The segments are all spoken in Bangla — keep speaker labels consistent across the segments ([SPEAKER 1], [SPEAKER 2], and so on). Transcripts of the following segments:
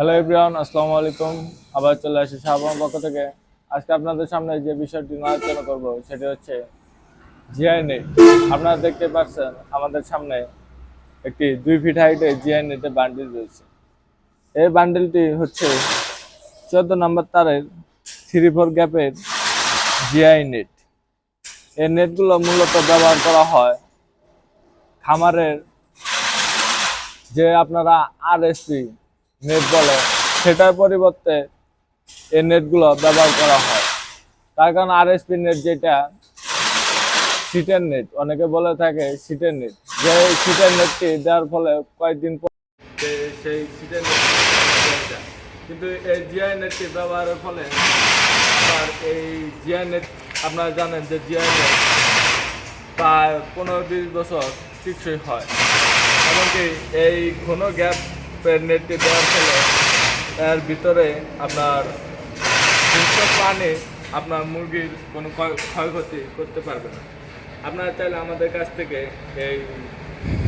[SPEAKER 1] হ্যালো এভরিওয়ান আসসালামু আলাইকুম। আবার চলে আসি শাহবাগ পক্ষ থেকে। আজকে আপনাদের সামনে যে বিষয়টি নিয়ে আলোচনা করব, সেটি হচ্ছে জিআই নেট আপনারা দেখতে পাচ্ছেন আমাদের সামনে একটি দুই ফিট হাইটের জিআই নেটের বান্ডিল রয়েছে। এই বান্ডিলটি হচ্ছে চোদ্দ নম্বর তারের থ্রি ফোর গ্যাপের জিআই নেট এই নেটগুলো মূলত ব্যবহার করা হয় খামারের যে আপনারা আর এসপি নেট বলে, সেটার পরিবর্তে এই নেটগুলো ব্যবহার করা হয়। তার কারণ আর এসপি নেট যেটা সিটের নেট অনেকে বলে থাকে সিটের নেট যে সিটের নেটটি দেওয়ার ফলে কয়েকদিন পর সেই সিটের নেট কিন্তু এই জিআই নেটটি ব্যবহারের ফলে আপনার এই জিআই নেট আপনারা জানেন যে জিআই নেট প্রায় পনেরো বিশ বছর টিকসই হয়। এমনকি এই ঘন গ্যাপ নেটটি দেওয়ার ফলে এর ভিতরে আপনার প্রাণী আপনার মুরগির কোনো ক্ষয়- ক্ষয়ক্ষতি করতে পারবে না। আপনারা চাইলে আমাদের কাছ থেকে এই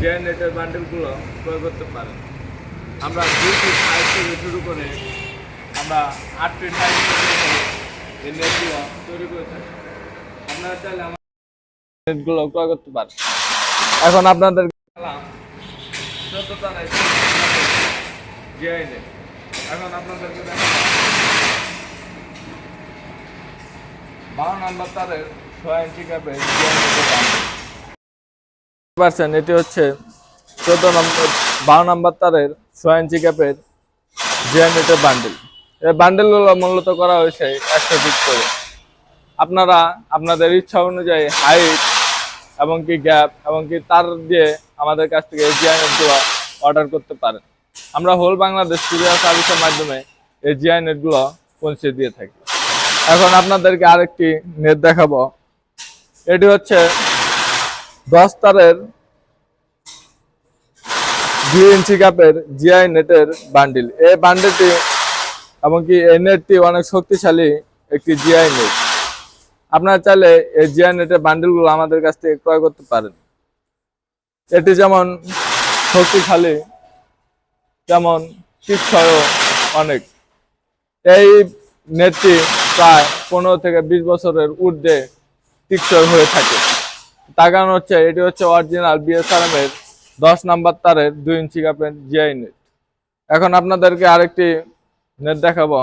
[SPEAKER 1] জিআই নেটের বান্ডেলগুলো ক্রয় করতে পারেন। আমরা ফিট হাইট থেকে শুরু করে আমরা আট ফিট থেকে এই নেটগুলো তৈরি করে থাকি। আপনারা চাইলে আমার নেটগুলো ক্রয় করতে পারেন। এখন আপনাদের বারো নাম্বার তারের ছয় এটি হচ্ছে চোদ্দ নম্বর বারো নাম্বার তারের ছয় ইঞ্চি ক্যাপের জিআই নেটের বান্ডেল এই বান্ডেলগুলো মূলত করা হয়েছে একশো ফিট করে। আপনারা আপনাদের ইচ্ছা অনুযায়ী হাইট এবং কি গ্যাপ, এবং কি তার দিয়ে আমাদের কাছ থেকে এই জিআই নেটগুলো অর্ডার করতে পারেন আমরা হোল বাংলাদেশ কুরিয়ার সার্ভিসের মাধ্যমে এই জিআই নেটগুলো পৌঁছে দিয়ে থাকি। এখন আপনাদেরকে আরেকটি নেট দেখাবো। এটি হচ্ছে দশ তারের দুই ইঞ্চি কাপের জিআই নেটের বান্ডিল এই বান্ডিলটি এমনকি এই নেটটি অনেক শক্তিশালী একটি জিআই নেট আপনারা চাইলে এই জিআই নেটের বান্ডিলগুলো আমাদের কাছ থেকে ক্রয় করতে পারেন। এটি যেমন শক্তিশালী, তেমন টিকসয়ও অনেক। এই নেটটি প্রায় পনেরো থেকে বিশ বছরের ঊর্ধ্বে টিকসই হয়ে থাকে। তার কারণ হচ্ছে, এটি হচ্ছে অরিজিনাল বিএসআরএম এর দশ নাম্বার তারের দুই ইঞ্চি কাপের জিআই নেট। এখন আপনাদেরকে আরেকটি নেট দেখাবো।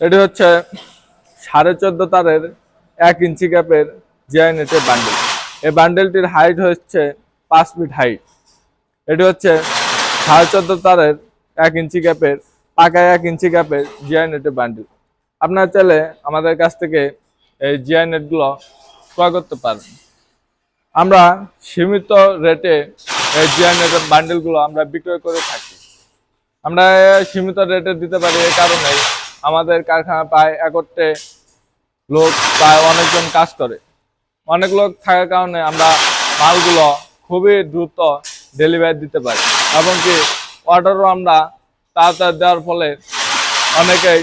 [SPEAKER 1] এটি হচ্ছে সাড়ে চোদ্দ তারের এক ইঞ্চি ক্যাপের জিআই নেটের বান্ডেল এই বান্ডেলটির হাইট হচ্ছে পাঁচ ফিট হাইট এটি হচ্ছে সাড়ে চোদ্দ তারের এক ইঞ্চি ক্যাপের পাকায় এক ইঞ্চি ক্যাপের জিআই নেটের বান্ডেল আপনারা চাইলে আমাদের কাছ থেকে এই জিআই নেটগুলো ক্রয় করতে পারেন আমরা সীমিত রেটে এই জিআই নেটের বান্ডেলগুলো আমরা বিক্রয় করে থাকি। আমরা সীমিত রেটে দিতে পারি এই কারণেই আমাদের কারখানা প্রায় একত্রে লোক প্রায় অনেকজন কাজ করে। অনেক লোক থাকার কারণে আমরা মালগুলো খুবই দ্রুত ডেলিভারি দিতে পারি। এবং কি অর্ডারও আমরা তাড়াতাড়ি দেওয়ার ফলে অনেকেই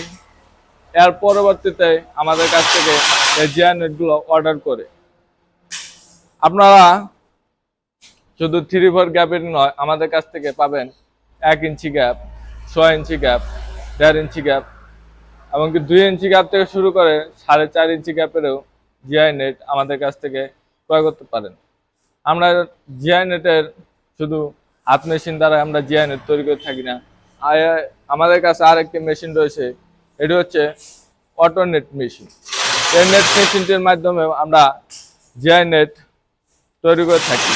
[SPEAKER 1] এর পরবর্তীতে আমাদের কাছ থেকে এই জিয়া নেটগুলো অর্ডার করে। আপনারা শুধু থ্রি ফোর গ্যাপের নয়, আমাদের কাছ থেকে পাবেন এক ইঞ্চি গ্যাপ ছয় ইঞ্চি গ্যাপ দেড় ইঞ্চি গ্যাপ এমনকি দুই ইঞ্চি গ্যাপ থেকে শুরু করে সাড়ে চার ইঞ্চি গ্যাপেরও জিআই নেট আমাদের কাছ থেকে ক্রয় করতে পারেন। আমরা জিআই নেটের শুধু হাত মেশিন দ্বারা আমরা জিআই নেট তৈরি করে থাকি না। আমাদের কাছে আর একটি মেশিন রয়েছে, এটি হচ্ছে অটো নেট মেশিন এই নেট মেশিনটির মাধ্যমে আমরা জিআই নেট তৈরি করে থাকি।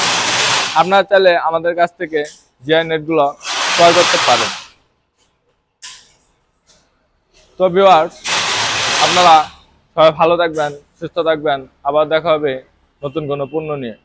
[SPEAKER 1] আপনারা চাইলে আমাদের কাছ থেকে জিআই নেটগুলো ক্রয় করতে পারেন। তো ভিওয়ার্স আপনারা সবাই ভালো থাকবেন, সুস্থ থাকবেন, আবার দেখা হবে নতুন কোনো পণ্য নিয়ে।